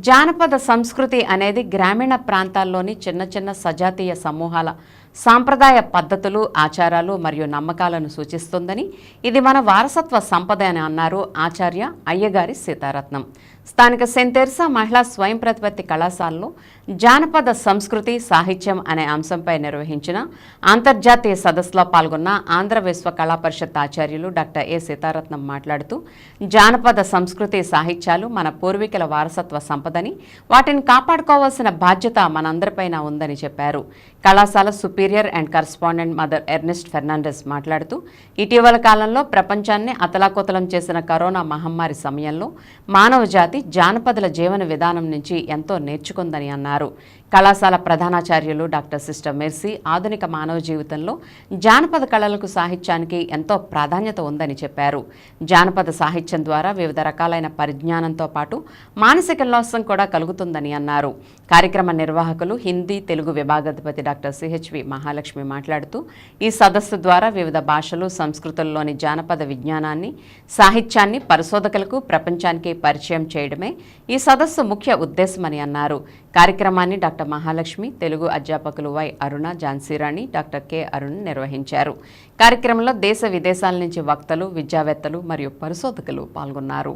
జానపద సంస్కృతి అనేది గ్రామీణ ప్రాంతాల్లోని చిన్న చిన్న సజాతీయ సమూహాల సాంప్రదాయ పద్ధతులు ఆచారాలు మరియు నమ్మకాలను సూచిస్తుందని ఇది మన వారసత్వ సంపద అని అన్నారు ఆచార్య అయ్యగారి సీతారత్నం. స్థానిక సెంతెర్సా మహిళా స్వయం ప్రతిపత్తి కళాశాలలో జానపద సంస్కృతి సాహిత్యం అనే అంశంపై నిర్వహించిన అంతర్జాతీయ సదస్సులో పాల్గొన్న ఆంధ్ర విశ్వ కళా పరిషత్ ఆచార్యులు డాక్టర్ ఏ సీతారత్నం మాట్లాడుతూ జానపద సంస్కృతి సాహిత్యాలు మన పూర్వీకుల వారసత్వ సంపదని వాటిని కాపాడుకోవాల్సిన బాధ్యత మనందరిపైన ఉందని చెప్పారు. కళాశాల superior and correspondent mother Ernest Fernandes మాట్లాడుతూ ఇటీవల కాలంలో ప్రపంచాన్ని అతలాకుతలం చేసిన కరోనా మహమ్మారి సమయంలో మానవ జాతి జానపదుల జీవన విధానం నుంచి ఎంతో నేర్చుకుందని అన్నారు. కళాశాల ప్రధానాచార్యులు డాక్టర్ సిస్టర్ మెర్సీ ఆధునిక మానవ జీవితంలో జానపద కళలకు సాహిత్యానికి ఎంతో ప్రాధాన్యత ఉందని చెప్పారు. జానపద సాహిత్యం ద్వారా వివిధ రకాలైన పరిజ్ఞానంతో పాటు మానసిక ఉల్లాసం కూడా కలుగుతుందని అన్నారు. కార్యక్రమ నిర్వాహకులు హిందీ తెలుగు విభాగాధిపతి డాక్టర్ సిహెచ్వి మహాలక్ష్మి మాట్లాడుతూ ఈ సదస్సు ద్వారా వివిధ భాషలు సంస్కృతుల్లోని జానపద విజ్ఞానాన్ని సాహిత్యాన్ని పరిశోధకులకు ప్రపంచానికి పరిచయం చేయడమే ఈ సదస్సు ముఖ్య ఉద్దేశమని అన్నారు. కార్యక్రమాన్ని డాక్టర్ డాక్టర్ మహాలక్ష్మి తెలుగు అధ్యాపకులు Y Aruna Jhansirani doctor K Arun నిర్వహించారు. కార్యక్రమంలో దేశ విదేశాల నుంచి వక్తలు విద్యావేత్తలు మరియు పరిశోధకులు పాల్గొన్నారు.